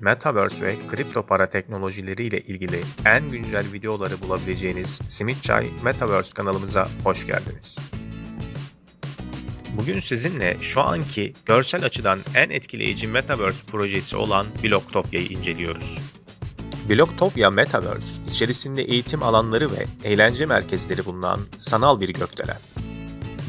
Metaverse ve kripto para teknolojileri ile ilgili en güncel videoları bulabileceğiniz Simit Çay Metaverse kanalımıza hoş geldiniz. Bugün sizinle şu anki görsel açıdan en etkileyici Metaverse projesi olan Blocktopya'yı inceliyoruz. Blocktopia Metaverse, içerisinde eğitim alanları ve eğlence merkezleri bulunan sanal bir gökdelen.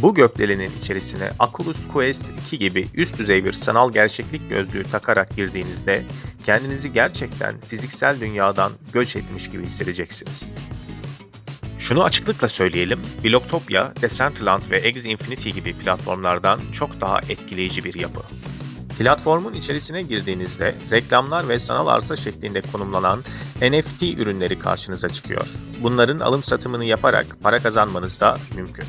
Bu gökdelenin içerisine Oculus Quest 2 gibi üst düzey bir sanal gerçeklik gözlüğü takarak girdiğinizde kendinizi gerçekten fiziksel dünyadan göç etmiş gibi hissedeceksiniz. Şunu açıklıkla söyleyelim, Blocktopia, Decentraland ve Axie Infinity gibi platformlardan çok daha etkileyici bir yapı. Platformun içerisine girdiğinizde reklamlar ve sanal arsa şeklinde konumlanan NFT ürünleri karşınıza çıkıyor. Bunların alım satımını yaparak para kazanmanız da mümkün.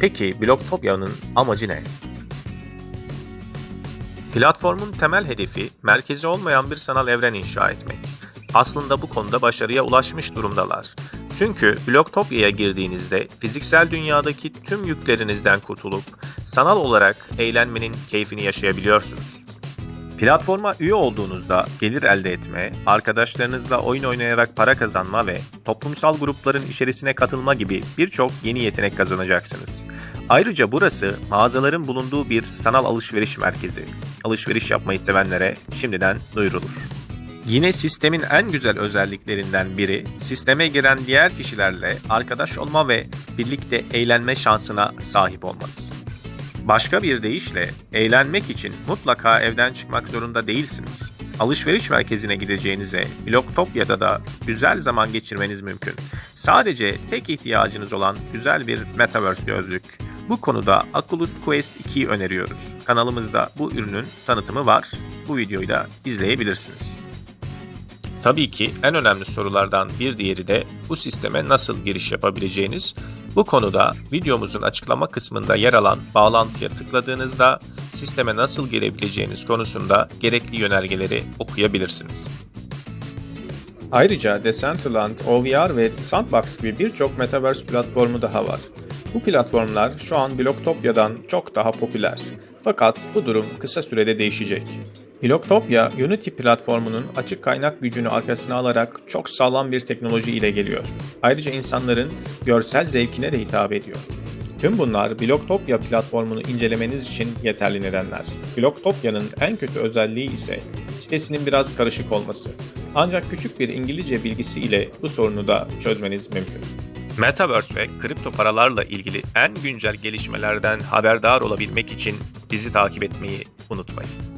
Peki Blocktopia'nın amacı ne? Platformun temel hedefi merkezi olmayan bir sanal evren inşa etmek. Aslında bu konuda başarıya ulaşmış durumdalar. Çünkü Blocktopia'ya girdiğinizde fiziksel dünyadaki tüm yüklerinizden kurtulup sanal olarak eğlenmenin keyfini yaşayabiliyorsunuz. Platforma üye olduğunuzda gelir elde etme, arkadaşlarınızla oyun oynayarak para kazanma ve toplumsal grupların içerisine katılma gibi birçok yeni yetenek kazanacaksınız. Ayrıca burası mağazaların bulunduğu bir sanal alışveriş merkezi. Alışveriş yapmayı sevenlere şimdiden duyurulur. Yine sistemin en güzel özelliklerinden biri sisteme giren diğer kişilerle arkadaş olma ve birlikte eğlenme şansına sahip olmanız. Başka bir deyişle eğlenmek için mutlaka evden çıkmak zorunda değilsiniz. Alışveriş merkezine gideceğinize Blocktopya'da da güzel zaman geçirmeniz mümkün. Sadece tek ihtiyacınız olan güzel bir Metaverse gözlük. Bu konuda Oculus Quest 2'yi öneriyoruz. Kanalımızda bu ürünün tanıtımı var. Bu videoyu da izleyebilirsiniz. Tabii ki en önemli sorulardan bir diğeri de bu sisteme nasıl giriş yapabileceğiniz. Bu konuda videomuzun açıklama kısmında yer alan bağlantıya tıkladığınızda sisteme nasıl girebileceğiniz konusunda gerekli yönergeleri okuyabilirsiniz. Ayrıca Decentraland, OVR ve Sandbox gibi birçok Metaverse platformu daha var. Bu platformlar şu an Blocktopya'dan çok daha popüler. Fakat bu durum kısa sürede değişecek. Blocktopia, Unity platformunun açık kaynak gücünü arkasına alarak çok sağlam bir teknoloji ile geliyor. Ayrıca insanların görsel zevkine de hitap ediyor. Tüm bunlar Blocktopia platformunu incelemeniz için yeterli nedenler. Blocktopia'nın en kötü özelliği ise sitesinin biraz karışık olması. Ancak küçük bir İngilizce bilgisi ile bu sorunu da çözmeniz mümkün. Metaverse ve kripto paralarla ilgili en güncel gelişmelerden haberdar olabilmek için bizi takip etmeyi unutmayın.